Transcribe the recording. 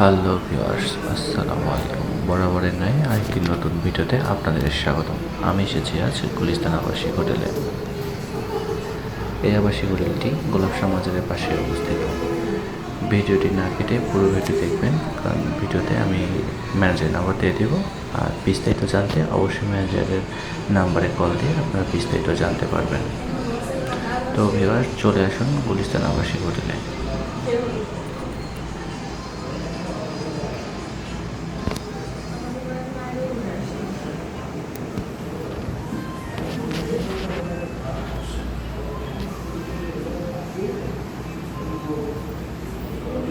Hello viewers, আসসালামু আলাইকুম। বরাবরের নয় আরেকটি নতুন ভিডিওতে আপনাদের স্বাগতম। আমি এসেছি আজ গুলিস্তান আবাসিক হোটেলে। এই আবাসিক হোটেলটি গোলাপ সমাজের পাশে অবস্থিত। ভিডিওটি না কেটে পুরো ভিডিও দেখবেন, কারণ ভিডিওতে আমি ম্যানেজারের নাম্বার দিয়ে দেবো। আর বিস্তারিত জানতে অবশ্যই ম্যানেজারের নাম্বারে কল দিয়ে আপনারা বিস্তারিত জানতে পারবেন। তো ভিউয়ার্স, চলে আসুন গুলিস্তান আবাসিক হোটেলে।